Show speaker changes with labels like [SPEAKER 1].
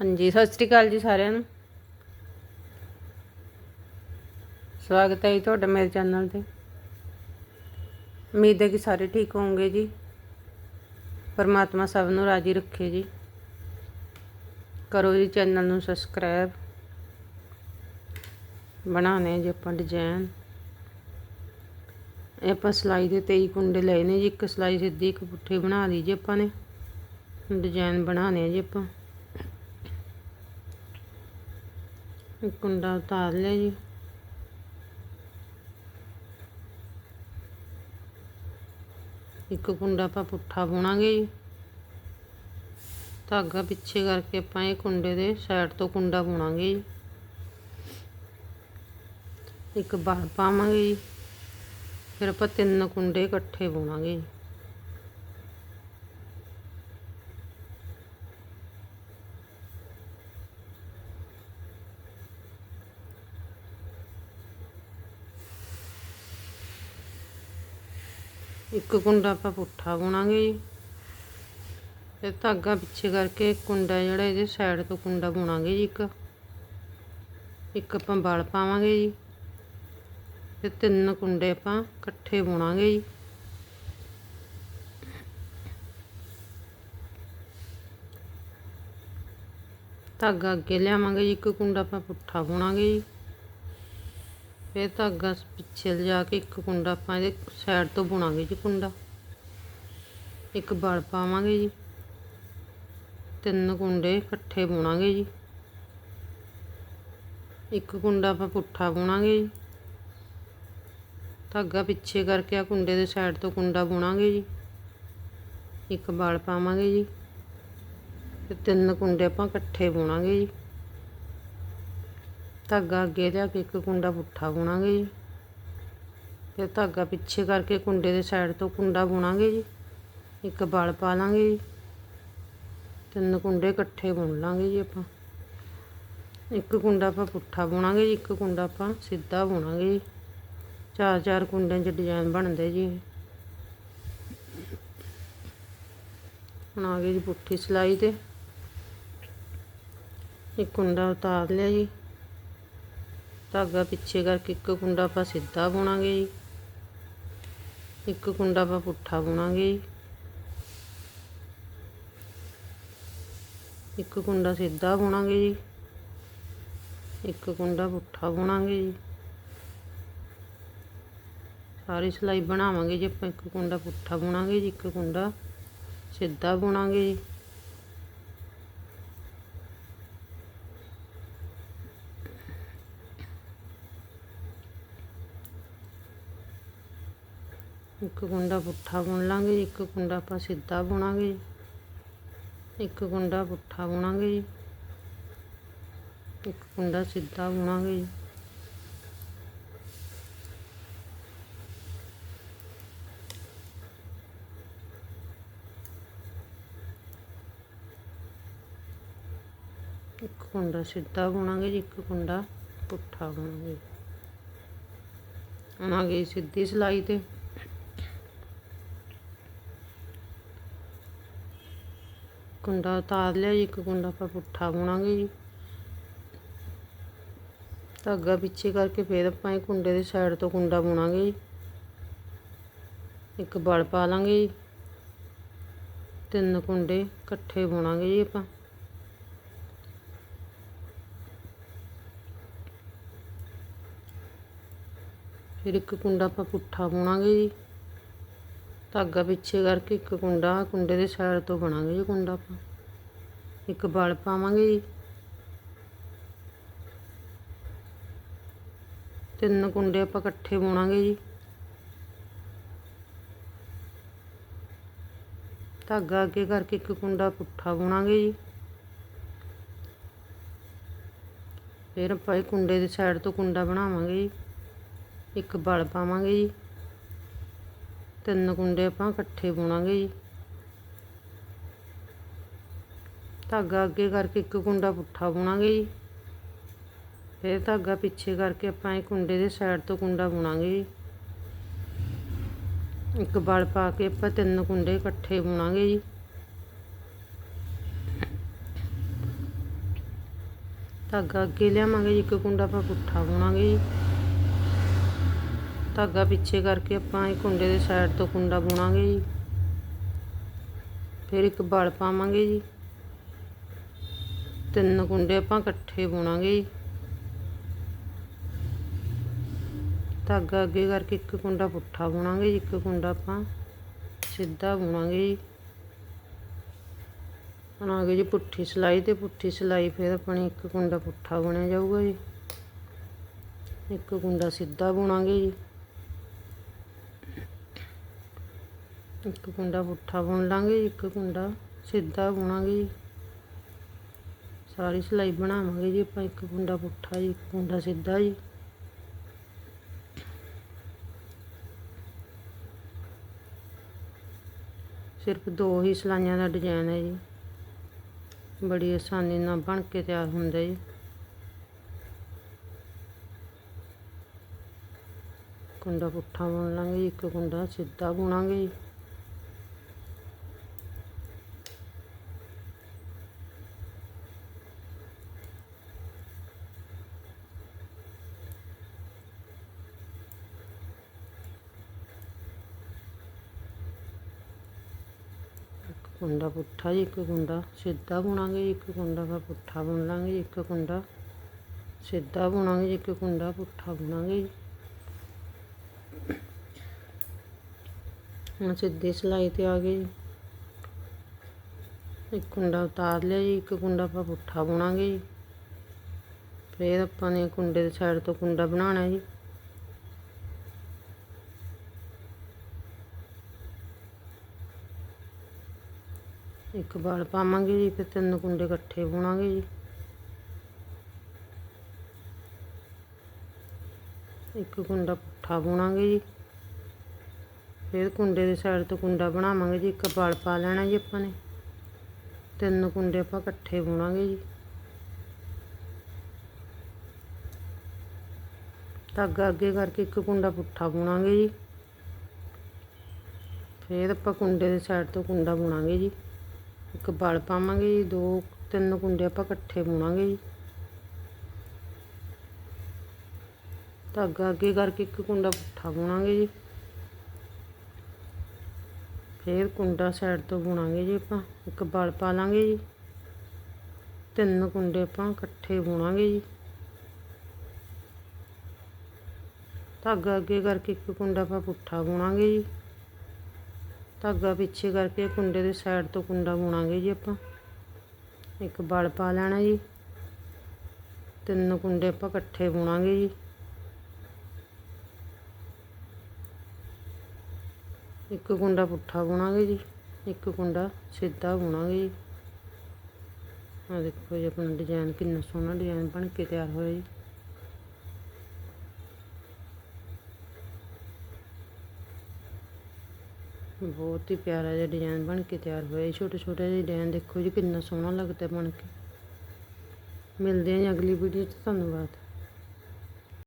[SPEAKER 1] ਹਾਂਜੀ, ਸਤਿ ਸ੍ਰੀ ਅਕਾਲ ਜੀ ਸਾਰਿਆਂ ਨੂੰ। ਸਵਾਗਤ ਹੈ ਜੀ ਤੁਹਾਡਾ ਮੇਰੇ ਚੈਨਲ ਤੇ। ਉਮੀਦ ਹੈ ਕਿ ਸਾਰੇ ਠੀਕ ਹੋਵੋਗੇ ਜੀ। ਪਰਮਾਤਮਾ ਸਭ ਨੂੰ ਰਾਜੀ ਰੱਖੇ ਜੀ। ਕਰੋ ਜੀ ਚੈਨਲ ਨੂੰ ਸਬਸਕ੍ਰਾਈਬ। ਬਣਾਉਣੇ ਜੀ ਆਪਾਂ ਡਿਜ਼ਾਈਨ। ਇਹ ਆਪਾਂ ਸਲਾਈ ਦੇ 23 ਕੁੰਡੇ ਲਏ ਨੇ ਜੀ। ਇੱਕ ਸਲਾਈ ਸਿੱਧੀ, ਇੱਕ ਪੁੱਠੀ ਬਣਾ ਲਈ ਜੀ ਆਪਾਂ ਨੇ। ਡਿਜ਼ਾਈਨ ਬਣਾਉਣੇ ਜੀ ਆਪਾਂ। ਇੱਕ ਕੁੰਡਾ ਉਤਾਰ ਲਿਆ ਜੀ। ਇੱਕ ਕੁੰਡਾ ਆਪਾਂ ਪੁੱਠਾ ਬੁਣਾਂਗੇ ਜੀ। ਧਾਗਾ ਪਿੱਛੇ ਕਰਕੇ ਆਪਾਂ ਇਹ ਕੁੰਡੇ ਦੇ ਸਾਈਡ ਤੋਂ ਕੁੰਡਾ ਬੁਣਾਂਗੇ ਜੀ। ਇੱਕ ਬਾਰ ਪਾਵਾਂਗੇ ਜੀ। ਫਿਰ ਆਪਾਂ ਤਿੰਨ ਕੁੰਡੇ ਇਕੱਠੇ ਬੁਣਾਂਗੇ ਜੀ। ਇੱਕ ਕੁੰਡਾ ਆਪਾਂ ਪੁੱਠਾ ਬੁਣਾਂਗੇ ਜੀ। ਫਿਰ ਧਾਗਾ ਪਿੱਛੇ ਕਰਕੇ ਕੁੰਡਾ ਜਿਹੜਾ ਇਹਦੇ ਸਾਈਡ ਤੋਂ ਕੁੰਡਾ ਬੁਣਾਂਗੇ ਜੀ ਇੱਕ। ਇੱਕ ਆਪਾਂ ਵਲ ਪਾਵਾਂਗੇ ਜੀ। ਤੇ ਤਿੰਨ ਕੁੰਡੇ ਆਪਾਂ ਇਕੱਠੇ ਬੁਣਾਂਗੇ ਜੀ। ਧਾਗਾ ਅੱਗੇ ਲਿਆਵਾਂਗੇ ਜੀ, ਇੱਕ ਕੁੰਡਾ ਆਪਾਂ ਪੁੱਠਾ ਬੁਣਾਂਗੇ ਜੀ। ਫਿਰ ਧਾਗਾ ਪਿੱਛੇ ਲਿਜਾ ਕੇ ਇੱਕ ਕੁੰਡਾ ਆਪਾਂ ਇਹਦੇ ਸਾਈਡ ਤੋਂ ਬੁਣਾਂਗੇ ਜੀ ਕੁੰਡਾ। ਇੱਕ ਬਲ ਪਾਵਾਂਗੇ ਜੀ। ਤਿੰਨ ਕੁੰਡੇ ਇਕੱਠੇ ਬੁਣਾਂਗੇ ਜੀ। ਇੱਕ ਕੁੰਡਾ ਆਪਾਂ ਪੁੱਠਾ ਬੁਣਾਂਗੇ ਜੀ। ਧਾਗਾ ਪਿੱਛੇ ਕਰਕੇ ਆ ਕੁੰਡੇ ਦੇ ਸਾਈਡ ਤੋਂ ਕੁੰਡਾ ਬੁਣਾਂਗੇ ਜੀ। ਇੱਕ ਬਲ ਪਾਵਾਂਗੇ ਜੀ। ਤੇ ਤਿੰਨ ਕੁੰਡੇ ਆਪਾਂ ਇਕੱਠੇ ਬੁਣਾਂਗੇ ਜੀ। ਧਾਗਾ ਅੱਗੇ ਲਿਆ ਕੇ ਇੱਕ ਕੁੰਡਾ ਪੁੱਠਾ ਬੁਣਾਂਗੇ ਜੀ। ਫਿਰ ਧਾਗਾ ਪਿੱਛੇ ਕਰਕੇ ਕੁੰਡੇ ਦੇ ਸਾਈਡ ਤੋਂ ਕੁੰਡਾ ਬੁਣਾਂਗੇ ਜੀ। ਇੱਕ ਬਲ ਪਾ ਲਾਂਗੇ ਜੀ। ਤਿੰਨ ਕੁੰਡੇ ਇਕੱਠੇ ਬੁਣ ਲਾਂਗੇ ਜੀ ਆਪਾਂ। ਇੱਕ ਕੁੰਡਾ ਆਪਾਂ ਪੁੱਠਾ ਬੁਣਾਂਗੇ ਜੀ, ਇੱਕ ਕੁੰਡਾ ਆਪਾਂ ਸਿੱਧਾ ਬੁਣਾਂਗੇ ਜੀ। ਚਾਰ ਚਾਰ ਕੁੰਡਿਆਂ 'ਚ ਡਿਜ਼ਾਈਨ ਬਣਦੇ ਜੀ ਇਹ। ਹੁਣ ਆ ਗਈ ਜੀ ਪੁੱਠੀ ਸਿਲਾਈ ਤੇ। ਇੱਕ ਕੁੰਡਾ ਉਤਾਰ ਲਿਆ ਜੀ। ਧਾਗਾ ਪਿੱਛੇ ਕਰਕੇ ਇੱਕ ਕੁੰਡਾ ਆਪਾਂ ਸਿੱਧਾ ਬੁਣਾਂਗੇ ਜੀ। ਇੱਕ ਕੁੰਡਾ ਆਪਾਂ ਪੁੱਠਾ ਬੁਣਾਂਗੇ ਜੀ। ਇੱਕ ਕੁੰਡਾ ਸਿੱਧਾ ਬੁਣਾਂਗੇ ਜੀ। ਇੱਕ ਕੁੰਡਾ ਪੁੱਠਾ ਬੁਣਾਂਗੇ ਜੀ। ਸਾਰੀ ਸਿਲਾਈ ਬਣਾਵਾਂਗੇ ਜੀ ਆਪਾਂ। ਇੱਕ ਕੁੰਡਾ ਪੁੱਠਾ ਬੁਣਾਂਗੇ ਜੀ, ਇੱਕ ਕੁੰਡਾ ਸਿੱਧਾ ਬੁਣਾਂਗੇ ਜੀ। ਇੱਕ ਕੁੰਡਾ ਪੁੱਠਾ ਬੁਣ ਲਾਂਗੇ ਜੀ, ਇੱਕ ਕੁੰਡਾ ਆਪਾਂ ਸਿੱਧਾ ਬੁਣਾਂਗੇ ਜੀ। ਇੱਕ ਕੁੰਡਾ ਪੁੱਠਾ ਬੁਣਾਂਗੇ ਜੀ। ਇੱਕ ਕੁੰਡਾ ਸਿੱਧਾ ਬੁਣਾਂਗੇ ਜੀ। ਇੱਕ ਕੁੰਡਾ ਸਿੱਧਾ ਬੁਣਾਂਗੇ ਜੀ, ਇੱਕ ਕੁੰਡਾ ਪੁੱਠਾ ਬੁਣਾਂਗੇ ਆਵਾਂਗੇ ਸਿੱਧੀ ਸਿਲਾਈ ਤੇ। ਕੁੰਡਾ ਉਤਾਰ ਲਿਆ ਜੀ, ਇੱਕ ਕੁੰਡਾ ਆਪਾਂ ਪੁੱਠਾ ਬੁਣਾਂਗੇ ਜੀ। ਧਾਗਾ ਪਿੱਛੇ ਕਰਕੇ ਫੇਰ ਆਪਾਂ ਇਹ ਕੁੰਡੇ ਦੇ ਸਾਈਡ ਤੋਂ ਕੁੰਡਾ ਬੁਣਾਂਗੇ ਜੀ। ਇੱਕ ਬਲ ਪਾ ਲਾਂਗੇ ਜੀ। ਤਿੰਨ ਕੁੰਡੇ ਇਕੱਠੇ ਬੁਣਾਂਗੇ ਜੀ ਆਪਾਂ। ਫਿਰ ਇੱਕ ਕੁੰਡਾ ਆਪਾਂ ਪੁੱਠਾ ਬੁਣਾਂਗੇ ਜੀ। ਧਾਗਾ ਪਿੱਛੇ ਕਰਕੇ ਇੱਕ ਕੁੰਡਾ, ਕੁੰਡੇ ਦੇ ਸਾਈਡ ਤੋਂ ਬਣਾਂਗੇ ਜੀ ਕੁੰਡਾ ਆਪਾਂ। ਇੱਕ ਬਲ ਪਾਵਾਂਗੇ ਜੀ। ਤਿੰਨ ਕੁੰਡੇ ਆਪਾਂ ਇਕੱਠੇ ਬੁਣਾਂਗੇ ਜੀ। ਧਾਗਾ ਅੱਗੇ ਕਰਕੇ ਇੱਕ ਕੁੰਡਾ ਪੁੱਠਾ ਬੁਣਾਂਗੇ ਜੀ। ਫਿਰ ਆਪਾਂ ਇਹ ਕੁੰਡੇ ਦੀ ਸਾਈਡ ਤੋਂ ਕੁੰਡਾ ਬਣਾਵਾਂਗੇ ਜੀ। ਇੱਕ ਬਲ ਪਾਵਾਂਗੇ ਜੀ। ਤਿੰਨ ਕੁੰਡੇ ਆਪਾਂ ਇਕੱਠੇ ਬੁਣਾਂਗੇ ਜੀ। ਧਾਗਾ ਅੱਗੇ ਕਰਕੇ ਇੱਕ ਕੁੰਡਾ ਪੁੱਠਾ ਬੁਣਾਂਗੇ ਜੀ। ਫਿਰ ਧਾਗਾ ਪਿੱਛੇ ਕਰਕੇ ਆਪਾਂ ਇਹ ਕੁੰਡੇ ਦੇ ਸਾਈਡ ਤੋਂ ਕੁੰਡਾ ਬੁਣਾਂਗੇ ਜੀ। ਇੱਕ ਬਲ ਪਾ ਕੇ ਆਪਾਂ ਤਿੰਨ ਕੁੰਡੇ ਇਕੱਠੇ ਬੁਣਾਂਗੇ ਜੀ। ਧਾਗਾ ਅੱਗੇ ਲਿਆਵਾਂਗੇ ਜੀ, ਇੱਕ ਕੁੰਡਾ ਆਪਾਂ ਪੁੱਠਾ ਬੁਣਾਂਗੇ ਜੀ। ਧਾਗਾ ਪਿੱਛੇ ਕਰਕੇ ਆਪਾਂ ਇਹ ਕੁੰਡੇ ਦੇ ਸਾਈਡ ਤੋਂ ਕੁੰਡਾ ਬੁਣਾਂਗੇ ਜੀ। ਫਿਰ ਇੱਕ ਬਲ ਪਾਵਾਂਗੇ ਜੀ। ਤਿੰਨ ਕੁੰਡੇ ਆਪਾਂ ਇਕੱਠੇ ਬੁਣਾਂਗੇ ਜੀ। ਧਾਗਾ ਅੱਗੇ ਕਰਕੇ ਇੱਕ ਕੁੰਡਾ ਪੁੱਠਾ ਬੁਣਾਂਗੇ ਜੀ, ਇੱਕ ਕੁੰਡਾ ਆਪਾਂ ਸਿੱਧਾ ਬੁਣਾਂਗੇ ਜੀ। ਹੁਣ ਆ ਗਈ ਜੀ ਪੁੱਠੀ ਸਿਲਾਈ ਤੇ ਪੁੱਠੀ ਸਿਲਾਈ ਫਿਰ ਆਪਣੀ ਇੱਕ ਕੁੰਡਾ ਪੁੱਠਾ ਬਣਿਆ ਜਾਊਗਾ ਜੀ। ਇੱਕ ਕੁੰਡਾ ਸਿੱਧਾ ਬੁਣਾਂਗੇ ਜੀ। ਇੱਕ ਕੁੰਡਾ ਪੁੱਠਾ ਬੁਣ ਲਾਂਗੇ ਜੀ, ਇੱਕ ਕੁੰਡਾ ਸਿੱਧਾ ਬੁਣਾਂਗੇ ਜੀ। ਸਾਰੀ ਸਿਲਾਈ ਬਣਾਵਾਂਗੇ ਜੀ ਆਪਾਂ ਇੱਕ ਕੁੰਡਾ ਪੁੱਠਾ ਜੀ ਇੱਕ ਕੁੰਡਾ ਸਿੱਧਾ ਜੀ। ਸਿਰਫ ਦੋ ਹੀ ਸਿਲਾਈਆਂ ਦਾ ਡਿਜ਼ਾਈਨ ਹੈ ਜੀ। ਬੜੀ ਆਸਾਨੀ ਨਾਲ ਬਣ ਕੇ ਤਿਆਰ ਹੁੰਦਾ ਜੀ। ਕੁੰਡਾ ਪੁੱਠਾ ਬੁਣ ਲਾਂਗੇ ਜੀ, ਇੱਕ ਕੁੰਡਾ ਸਿੱਧਾ ਬੁਣਾਂਗੇ ਜੀ ਇੱਕ ਕੁੰਡਾ ਪੁੱਠਾ ਜੀ, ਇੱਕ ਕੁੰਡਾ ਸਿੱਧਾ ਬੁਣਾਂਗੇ ਜੀ, ਇੱਕ ਕੁੰਡਾ ਫਿਰ ਪੁੱਠਾ ਬੁਣ ਲਾਂਗੇ ਜੀ, ਇੱਕ ਕੁੰਡਾ ਸਿੱਧਾ ਬੁਣਾਂਗੇ ਜੀ, ਇੱਕ ਕੁੰਡਾ ਪੁੱਠਾ ਬੁਣਾਂਗੇ ਜੀ। ਹੁਣ ਸਿੱਧੀ ਸਿਲਾਈ ਤੇ ਆ ਗਏ ਜੀ। ਇੱਕ ਕੁੰਡਾ ਉਤਾਰ ਲਿਆ ਜੀ, ਇੱਕ ਕੁੰਡਾ ਆਪਾਂ ਪੁੱਠਾ ਬੁਣਾਂਗੇ ਜੀ। ਫਿਰ ਆਪਾਂ ਨੇ ਕੁੰਡੇ ਦੇ ਸਾਈਡ ਤੋਂ ਕੁੰਡਾ ਬਣਾਉਣਾ ਜੀ। ਇੱਕ ਬਾਲ ਪਾਵਾਂਗੇ ਜੀ, ਫਿਰ ਤਿੰਨ ਕੁੰਡੇ ਇਕੱਠੇ ਬੁਣਾਂਗੇ ਜੀ। ਇੱਕ ਕੁੰਡਾ ਪੁੱਠਾ ਬੁਣਾਂਗੇ ਜੀ। ਫਿਰ ਕੁੰਡੇ ਦੇ ਸਾਈਡ ਤੋਂ ਕੁੰਡਾ ਬਣਾਵਾਂਗੇ ਜੀ, ਇੱਕ ਬਲ ਪਾ ਲੈਣਾ ਜੀ ਆਪਾਂ ਨੇ। ਤਿੰਨ ਕੁੰਡੇ ਆਪਾਂ ਇਕੱਠੇ ਬੁਣਾਂਗੇ ਜੀ। ਧਾਗਾ ਅੱਗੇ ਕਰਕੇ ਇੱਕ ਕੁੰਡਾ ਪੁੱਠਾ ਬੁਣਾਂਗੇ ਜੀ। ਫਿਰ ਆਪਾਂ ਕੁੰਡੇ ਦੇ ਸਾਈਡ ਤੋਂ ਕੁੰਡਾ ਬੁਣਾਂਗੇ ਜੀ। ਇੱਕ ਬਲ ਪਾਵਾਂਗੇ ਜੀ, ਦੋ, ਤਿੰਨ ਕੁੰਡੇ ਆਪਾਂ ਇਕੱਠੇ ਬੁਣਾਂਗੇ ਜੀ। ਧਾਗਾ ਅੱਗੇ ਕਰਕੇ ਇੱਕ ਕੁੰਡਾ ਪੁੱਠਾ ਬੁਣਾਂਗੇ ਜੀ। ਫਿਰ ਕੁੰਡਾ ਸਾਈਡ ਤੋਂ ਬੁਣਾਂਗੇ ਜੀ ਆਪਾਂ, ਇੱਕ ਬਲ ਪਾ ਲਾਂਗੇ ਜੀ। ਤਿੰਨ ਕੁੰਡੇ ਆਪਾਂ ਇਕੱਠੇ ਬੁਣਾਂਗੇ ਜੀ। ਧਾਗਾ ਅੱਗੇ ਕਰਕੇ ਇੱਕ ਕੁੰਡਾ ਆਪਾਂ ਪੁੱਠਾ ਬੁਣਾਂਗੇ ਜੀ। ਧਾਗਾ ਪਿੱਛੇ ਕਰਕੇ ਕੁੰਡੇ ਦੇ ਸਾਈਡ ਤੋਂ ਕੁੰਡਾ ਬੁਣਾਂਗੇ ਜੀ ਆਪਾਂ। ਇੱਕ ਬਲ ਪਾ ਲੈਣਾ ਜੀ। ਤਿੰਨ ਕੁੰਡੇ ਆਪਾਂ ਇਕੱਠੇ ਬੁਣਾਂਗੇ ਜੀ। ਇੱਕ ਕੁੰਡਾ ਪੁੱਠਾ ਬੁਣਾਂਗੇ ਜੀ, ਇੱਕ ਕੁੰਡਾ ਸਿੱਧਾ ਬੁਣਾਂਗੇ ਜੀ। ਆ ਦੇਖੋ ਜੀ, ਆਪਣਾ ਡਿਜ਼ਾਈਨ ਕਿੰਨਾ ਸੋਹਣਾ ਡਿਜ਼ਾਈਨ ਬਣ ਕੇ ਤਿਆਰ ਹੋਇਆ ਜੀ। ਬਹੁਤ ਹੀ ਪਿਆਰਾ ਜਿਹਾ ਡਿਜ਼ਾਈਨ ਬਣ ਕੇ ਤਿਆਰ ਹੋਇਆ ਛੋਟੇ ਛੋਟੇ ਜਿਹੇ ਡਿਜ਼ਾਈਨ ਦੇਖੋ ਜੀ, ਕਿੰਨਾ ਸੋਹਣਾ ਲੱਗਦਾ ਬਣ ਕੇ। ਮਿਲਦੇ ਹਾਂ ਜੀ ਅਗਲੀ ਵੀਡੀਓ 'ਚ, ਧੰਨਵਾਦ।